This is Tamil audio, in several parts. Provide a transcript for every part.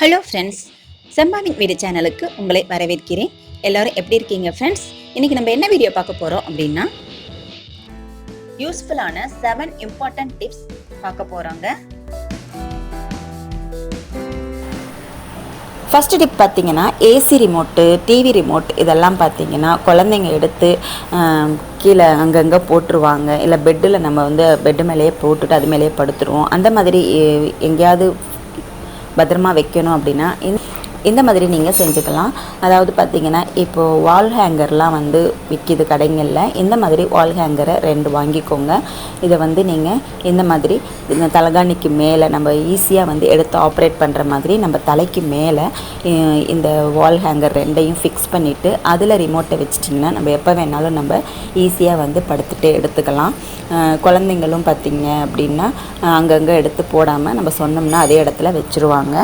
ஹலோ ஃப்ரெண்ட்ஸ் செம்பாவின் வீடு சேனலுக்கு உங்களை வரவேற்கிறேன். எல்லாரும் எப்படி இருக்கீங்க ஃப்ரெண்ட்ஸ் இன்றைக்கி நம்ம என்ன வீடியோ பார்க்க போகிறோம் அப்படின்னா யூஸ்ஃபுல்லான செவன் இம்பார்ட்டன்ட் டிப்ஸ் பார்க்க போகிறோங்க ஃபஸ்ட்டு டிப் பார்த்தீங்கன்னா ஏசி ரிமோட்டு டிவி ரிமோட் இதெல்லாம் பார்த்தீங்கன்னா குழந்தைங்க எடுத்து கீழே அங்கங்கே போட்டுருவாங்க. இல்லை பெட்டில் நம்ம வந்து பெட்டு மேலேயே போட்டுட்டு அது மேலேயே படுத்துருவோம். அந்த மாதிரி எங்கேயாவது பத்திரமா வைக்கணும் அப்படின்னா இந்த மாதிரி நீங்கள் செஞ்சுக்கலாம். அதாவது பார்த்தீங்கன்னா இப்போது வால் ஹேங்கர்லாம் வந்து விற்கிது கடைங்களில். இந்த மாதிரி வால் ஹேங்கரை ரெண்டு வாங்கிக்கோங்க. இதை வந்து நீங்கள் இந்த மாதிரி இந்த தலகாணிக்கு மேலே நம்ம ஈஸியாக வந்து எடுத்து ஆப்ரேட் பண்ணுற மாதிரி நம்ம தலைக்கு மேலே இந்த வால் ஹேங்கர் ரெண்டையும் ஃபிக்ஸ் பண்ணிவிட்டு அதில் ரிமோட்டை வச்சிட்டிங்கன்னா நம்ம எப்போ வேணாலும் நம்ம ஈஸியாக வந்து படுத்துகிட்டே எடுத்துக்கலாம். குழந்தைங்களும் பார்த்தீங்க அப்படின்னா அங்கங்கே எடுத்து போடாமல் நம்ம சொன்னோம்னா அதே இடத்துல வச்சுருவாங்க.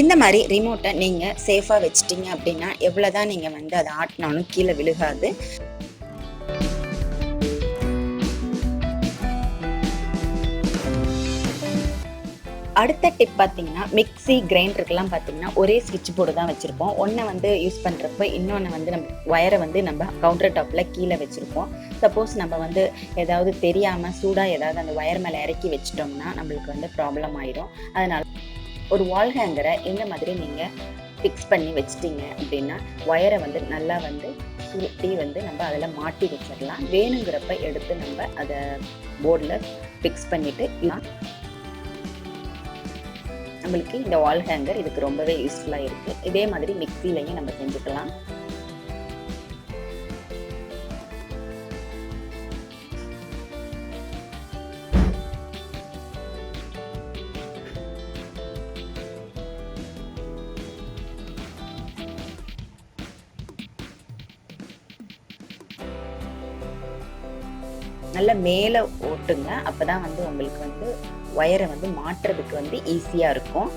இந்த மாதிரி ரிமோட்டை நீங்கள் சேஃபாக வச்சிட்டீங்க அப்படின்னா எவ்வளோ தான் நீங்கள் வந்து அதை ஆட்டினாலும் கீழே விழுகாது. அடுத்த டிப் பார்த்தீங்கன்னா மிக்ஸி கிரைண்டருக்கெல்லாம் பார்த்தீங்கன்னா ஒரே ஸ்விட்ச் போர்டு தான் வச்சுருப்போம். ஒன்றை வந்து யூஸ் பண்ணுறப்ப இன்னொன்று வந்து நம்ம ஒயரை வந்து நம்ம கவுண்டர் டாப்பில் கீழே வச்சுருப்போம். சப்போஸ் நம்ம வந்து ஏதாவது தெரியாமல் சூடாக ஏதாவது அந்த ஒயர் மேலே இறக்கி வச்சிட்டோம்னா நம்மளுக்கு வந்து ப்ராப்ளம் ஆயிடும். அதனால் ஒரு வால் ஹேங்கரை இந்த மாதிரி நீங்கள் ஃபிக்ஸ் பண்ணி வச்சிட்டிங்க அப்படின்னா ஒயரை வந்து நல்லா வந்து சுருட்டி வந்து நம்ம அதில் மாட்டி வச்சிடலாம். வேணுங்கிறப்ப எடுத்து நம்ம அதை போர்டில் ஃபிக்ஸ் பண்ணிவிட்டு நம்மளுக்கு இந்த வால் ஹேங்கர் இதுக்கு ரொம்பவே யூஸ்ஃபுல்லாக இருக்குது இதே மாதிரி மிக்சிலையும் நம்ம செஞ்சுக்கலாம். நல்ல மேலே ஓட்டுங்க. அப்போ தான் வந்து உங்களுக்கு வந்து ஒயரை வந்து மாட்டுறதுக்கு வந்து ஈஸியாக இருக்கும்.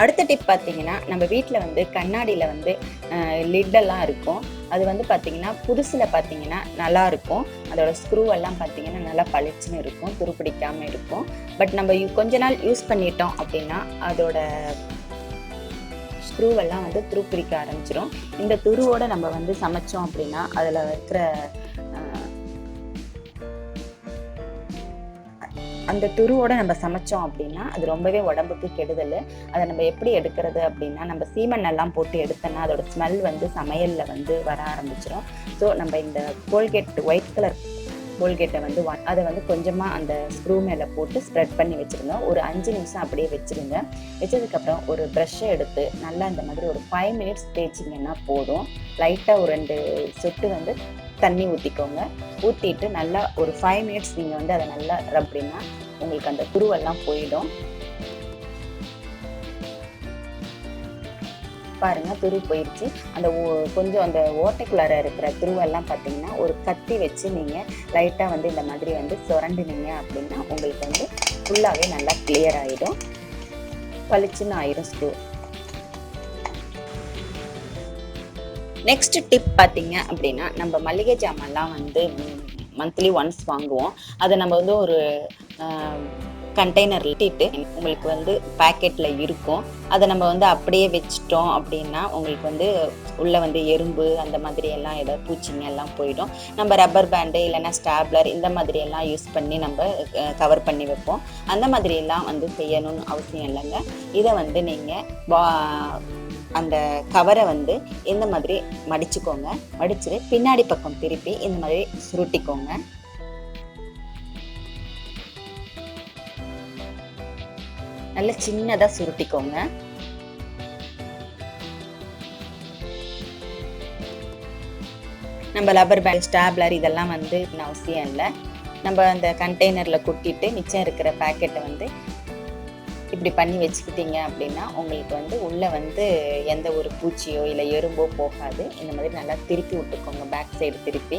அடுத்த டிப் பார்த்தீங்கன்னா நம்ம வீட்டில் வந்து கண்ணாடியில் வந்து லிட்டெல்லாம் இருக்கும். அது வந்து பார்த்தீங்கன்னா புதுசில் பார்த்தீங்கன்னா நல்லா இருக்கும். அதோட ஸ்க்ரூவெல்லாம் பார்த்திங்கன்னா பார்த்தீங்கன்னா நல்லா பளிச்சுன்னு இருக்கும் துருப்பிடிக்காமல் இருக்கும். பட் நம்ம கொஞ்ச நாள் யூஸ் பண்ணிட்டோம் அப்படின்னா அதோட ஸ்க்ரூவெல்லாம் வந்து துருப்பிடிக்க ஆரம்பிச்சிடும் இந்த துருவோடு நம்ம வந்து சமைச்சோம் அப்படின்னா அதில் இருக்கிற அந்த துருவோட நம்ம சமைச்சோம் அப்படின்னா அது ரொம்பவே உடம்புக்கு கெடுதல். அதை நம்ம எப்படி எடுக்கிறது அப்படின்னா நம்ம சீமன் எல்லாம் போட்டு எடுத்தோன்னா அதோட ஸ்மெல் வந்து சமையலில் வந்து வர ஆரம்பிச்சிடும் ஸோ நம்ம இந்த கோல்கேட் ஒயிட் கலர் கோல்கேட்டை வந்து வா- அதை வந்து கொஞ்சமாக அந்த ஸ்க்ரூ மேலே போட்டு ஸ்ப்ரெட் பண்ணி வச்சுருங்க. ஒரு அஞ்சு நிமிஷம் அப்படியே வச்சுருங்க. வச்சதுக்கப்புறம் ஒரு ப்ரெஷ்ஷை எடுத்து நல்லா இந்த மாதிரி ஒரு ஃபைவ் மினிட்ஸ் தேய்ச்சிங்கன்னா போதும். லைட்டாக ஒரு ரெண்டு சொட்டு வந்து தண்ணி ஊற்றிக்கோங்க ஊற்றிட்டு நல்லா ஒரு ஃபைவ் மினிட்ஸ் நீங்கள் வந்து அதை நல்லா ரப்பினா உங்களுக்கு அந்த குருவெல்லாம் போயிடும். பாருங்கள் துரு போயிடுச்சு அந்த ஓ- கொஞ்சம் அந்த ஓட்டைக்குள்ளார இருக்கிற துருவெல்லாம் பார்த்தீங்கன்னா ஒரு கத்தி வச்சு நீங்கள் லைட்டாக வந்து இந்த மாதிரி வந்து சுரண்டுனீங்க அப்படின்னா உங்களுக்கு வந்து ஃபுல்லாகவே நல்லா கிளியர் ஆகிடும் பளிச்சுன்னு ஆயிரும் ஸ்க்ரூ நெக்ஸ்ட் டிப் பார்த்தீங்க அப்படின்னா நம்ம மளிகை ஜாமான்லாம் வந்து மந்த்லி ஒன்ஸ் வாங்குவோம். அதை நம்ம வந்து ஒரு கண்டெய்னர் இட்டிட்டு உங்களுக்கு வந்து பேக்கெட்டில் இருக்கும். அதை நம்ம வந்து அப்படியே வச்சிட்டோம் அப்படின்னா உங்களுக்கு வந்து உள்ளே வந்து எறும்பு அந்த மாதிரி எல்லாம் ஏதாவது பூச்சிங்க எல்லாம் போயிடும். நம்ம ரப்பர் பேண்டு இல்லைன்னா ஸ்டாப்லர் இந்த மாதிரி எல்லாம் யூஸ் பண்ணி நம்ம கவர் பண்ணி வைப்போம். அந்த மாதிரி எல்லாம் வந்து செய்யணும்னு அவசியம் இல்லைங்க. இதை வந்து நீங்கள் வா அந்த கவரை வந்து இந்த மாதிரி மடிச்சுக்கோங்க. மடிச்சுட்டு பின்னாடி பக்கம் திருப்பி இந்த மாதிரி சுருட்டிக்கோங்க. நல்ல சின்னதா சுருட்டிக்கோங்க. நம்ம லப்பர் பேண்ட் ஸ்டாப்லர் இதெல்லாம் வந்து இன்னும் அவசியம் இல்லை. நம்ம அந்த கண்டெய்னரில் கொட்டிட்டு மிச்சம் இருக்கிற பேக்கெட்டை வந்து இப்படி பண்ணி வச்சுக்கிட்டீங்க அப்படின்னா உங்களுக்கு வந்து உள்ளே வந்து எந்த ஒரு பூச்சியோ இல்லை எறும்போ போகாது. இந்த மாதிரி நல்லா திருப்பி விட்டுக்கோங்க பேக் சைடு திருப்பி.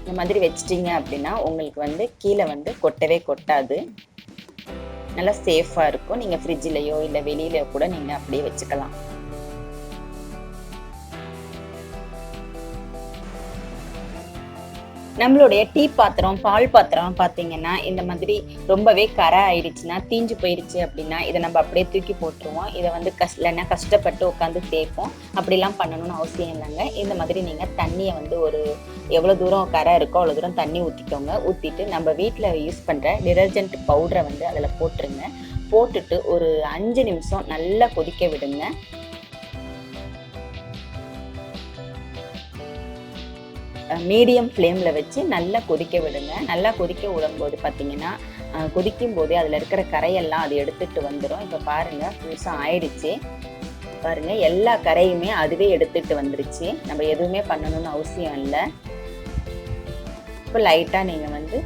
இந்த மாதிரி வச்சிட்டிங்க அப்படின்னா உங்களுக்கு வந்து கீழே வந்து கொட்டவே கொட்டாது. நல்லா சேஃபாக இருக்கும். நீங்கள் ஃப்ரிட்ஜிலையோ இல்லை வெளியில கூட நீங்கள் அப்படியே வச்சுக்கலாம். நம்மளுடைய டீ பாத்திரம் பால் பாத்திரம் பார்த்தீங்கன்னா இந்த மாதிரி ரொம்பவே கரை ஆயிடுச்சுன்னா தீஞ்சு போயிடுச்சு அப்படின்னா இதை நம்ம அப்படியே தூக்கி போட்டுருவோம். இதை வந்து கஷ் இல்லைன்னா கஷ்டப்பட்டு உட்காந்து தேய்ப்போம். அப்படிலாம் பண்ணணும்னு அவசியம் இல்லைங்க. இந்த மாதிரி நீங்கள் தண்ணியை வந்து ஒரு எவ்வளோ தூரம் கரை இருக்கோ அவ்வளோ தூரம் தண்ணி ஊற்றிக்கோங்க ஊற்றிட்டு நம்ம வீட்டில் யூஸ் பண்ணுற டிடர்ஜென்ட் பவுடரை வந்து அதில் போட்டுருங்க. போட்டுட்டு ஒரு அஞ்சு நிமிஷம் நல்லா கொதிக்க விடுங்க. மீடியம் ஃப்ளேமில் வச்சு நல்லா கொதிக்க விடுங்க. நல்லா கொதிக்க விடும்போது பார்த்தீங்கன்னா கொதிக்கும் போதே அதில் இருக்கிற கரையெல்லாம் அது எடுத்துட்டு வந்துடும் இப்போ பாருங்கள் புதுசாக ஆயிடுச்சு. பாருங்கள் எல்லா கரையுமே அதுவே எடுத்துட்டு வந்துருச்சு. நம்ம எதுவுமே பண்ணணும்னு அவசியம் இல்லை. இப்போ லைட்டாக நீங்கள் வந்து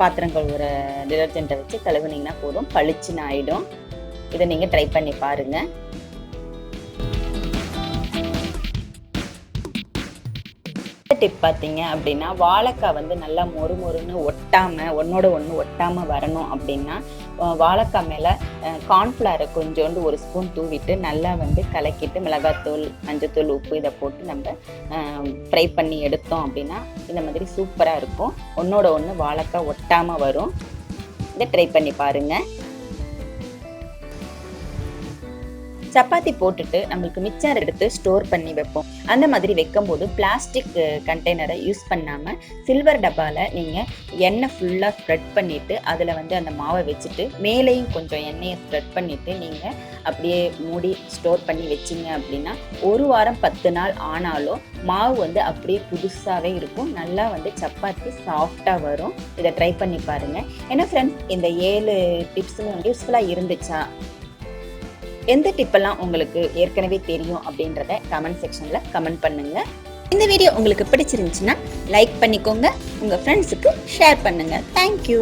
பாத்திரம் கழுவுற டிடர்ஜென்ட்டை வச்சு கழுவுனீங்கன்னா போதும். பளிச்சுன்னு ஆகிடும் இதை நீங்கள் ட்ரை பண்ணி பாருங்கள் டிப் பார்த்தீங்க அப்படின்னா வாழைக்காய் வந்து நல்லா மொறு மொறுன்னு ஒட்டாமல் ஒன்னோட ஒன்று ஒட்டாமல் வரணும் அப்படின்னா வாழைக்காய் மேலே கார்ன்ஃப்ளவரை கொஞ்சோண்டு ஒரு ஸ்பூன் தூவிட்டு நல்லா வந்து கலக்கிட்டு மிளகாத்தூள் மஞ்சத்தூள் உப்பு இதை போட்டு நம்ம ஃப்ரை பண்ணி எடுத்தோம் அப்படின்னா இந்த மாதிரி சூப்பராக இருக்கும். ஒன்றோட ஒன்று வாழைக்காய் ஒட்டாமல் வரும். இதை ட்ரை பண்ணி பாருங்கள் சப்பாத்தி போட்டுட்டு நம்மளுக்கு மிச்சம் எடுத்து ஸ்டோர் பண்ணி வைப்போம். அந்த மாதிரி வைக்கும்போது பிளாஸ்டிக் கண்டெய்னரை யூஸ் பண்ணாமல் சில்வர் டப்பாவில் நீங்கள் எண்ணெய் ஃபுல்லாக ஸ்ப்ரெட் பண்ணிவிட்டு அதில் வந்து அந்த மாவை வச்சுட்டு மேலேயும் கொஞ்சம் எண்ணெயை ஸ்ப்ரெட் பண்ணிவிட்டு நீங்கள் அப்படியே மூடி ஸ்டோர் பண்ணி வச்சிங்க அப்படின்னா ஒரு வாரம் பத்து நாள் ஆனாலும் மாவு வந்து அப்படியே புதுசாகவே இருக்கும். நல்லா வந்து சப்பாத்தி சாஃப்டாக வரும். இதை ட்ரை பண்ணி பாருங்கள் ஏன்னா ஃப்ரெண்ட்ஸ் இந்த ஏழு டிப்ஸுமே வந்து யூஸ்ஃபுல்லாக இருந்துச்சா? எந்த டிப்பெல்லாம் உங்களுக்கு ஏற்கனவே தெரியும் அப்படின்றத கமெண்ட் செக்ஷனில் கமெண்ட் பண்ணுங்க. இந்த வீடியோ உங்களுக்கு பிடிச்சிருந்துச்சுன்னா லைக் பண்ணிக்கோங்க. உங்கள் ஃப்ரெண்ட்ஸுக்கு ஷேர் பண்ணுங்கள் தேங்க்யூ